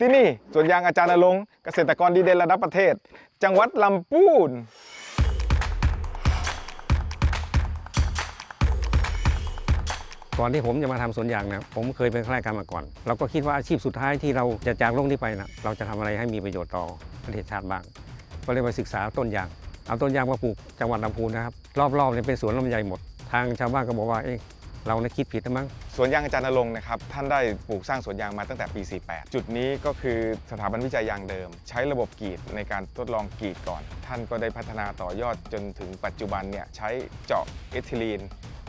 ที่นี่สวนยางอาจารย์นรงค์เกษตรกรดีเด่นระดับประเทศ จังหวัดลำพูน ก่อนที่ผมจะมาทำสวนยางนะผมเคยเป็นข้าราชการมาก่อน เราก็คิดว่าอาชีพสุดท้ายที่เราจะจากโลกนี้ไปนะเราจะทำอะไรให้มีประโยชน์ต่อประเทศชาติบ้าง ก็เลยไปศึกษาต้นยาง เอาต้นยางมาปลูกจังหวัดลำพูนนะครับ รอบๆเนี่ยเป็นสวนลำไยหมด ทางชาวบ้านก็บอกว่าเอ๊ะ เราเนี่ยคิดผิดนะมั้ง สวนยางอาจารย์นรงค์นะครับ ท่านได้ปลูกสร้างสวนยางมาตั้งแต่ปี 48 จุดนี้ก็คือสถาบันวิจัยยางเดิม ใช้ระบบกรีดในการทดลองกรีดก่อน ท่านก็ได้พัฒนาต่อยอดจนถึงปัจจุบันเนี่ยใช้เจาะเอทิลีน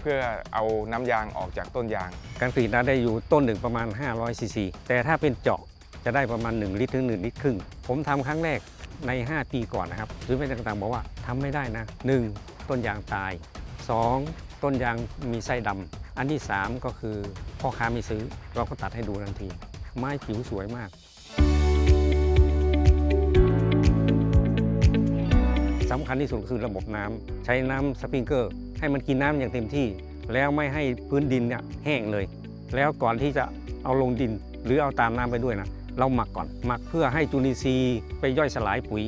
เพื่อเอาน้ำยางออกจากต้นยาง การกรีดนะได้อยู่ต้นหนึ่งประมาณ 500ซีซีแต่ถ้าเป็นเจาะจะได้ประมาณ 1 ลิตรถึง 1 ลิตรครึ่ง ผมทำครั้งแรกใน 5 ปีก่อนนะครับหรือไม่ต่างๆบอกว่าทำไม่ได้นะ 1. ต้นยางตาย 2. ต้นยางมีไส้ดำ อันที่ 3 ก็คือพ่อค้าไม่ซื้อ เราก็ตัดให้ดูทันที ไม้ผิวสวยมากสำคัญที่สุดคือระบบน้ำใช้น้ำสปริงเกอร์ ให้มันกินน้ำอย่างเต็มที่ แล้วไม่ให้พื้นดินเนี่ยแห้งเลย แล้วก่อนที่จะเอาลงดินหรือเอาตามน้ำไปด้วยนะเราหมักก่อนหมักเพื่อให้จุลินทรีย์ไปย่อยสลายปุ๋ย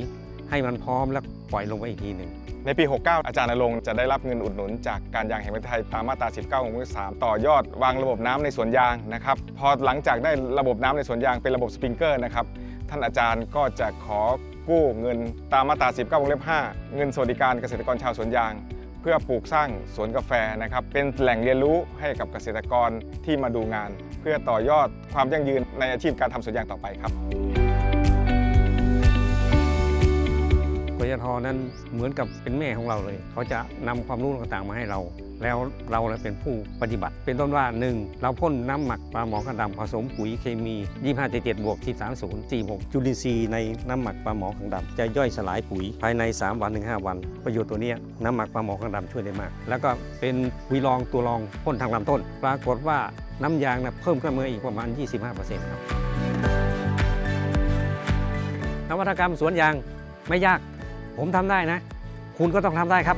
ให้มันพร้อมแล้วปล่อยลงไปอีกทีหนึ่งในปี 69 อาจารย์นรงค์จะได้รับเงินอุดหนุน จากการยางแห่งประเทศไทยตามมาตรา 19 ของวงเล็บ3ต่อยอดวางระบบน้ำในสวนยางนะครับ พอหลังจากได้ระบบน้ำในสวนยางเป็นระบบสปริงเกอร์นะครับ ท่านอาจารย์ก็จะขอกู้เงินตามมาตรา 19 วงเล็บ 5 เงินสวัสดิการเกษตรกรชาวสวนยาง เพื่อปลูกสร้างสวนกาแฟนะครับ เป็นแหล่งเรียนรู้ให้กับเกษตรกรที่มาดูงาน เพื่อต่อยอดความยั่งยืนในอาชีพการทำสวนยางต่อไปครับ ปยทนั้นเหมือนกับเป็นแม่ของเราเลย เขาจะนำความรู้ต่างๆมาให้เรา แล้วเราเป็นผู้ปฏิบัติ เป็นต้นว่า 1. เราพ่นน้ำหมักปลาหมอกระดำผสมปุ๋ยเคมี 2577บวก13 46จุลินทรีย์ในน้ำหมักปลาหมอขังดำจะย่อยสลายปุ๋ยภายใน 3 วันถึง5วัน ประโยชน์ตัวนี้น้ำหมักปลาหมอขังดำช่วยได้มาก แล้วก็เป็นวีรองตัวรองพ่นทางลำต้น ปรากฏว่าน้ำยางนะเพิ่มขึ้นมาอีกประมาณ 25%ครับนวัตกรรมสวนยางไม่ยาก ผมทำได้นะ คุณก็ต้องทำได้ครับ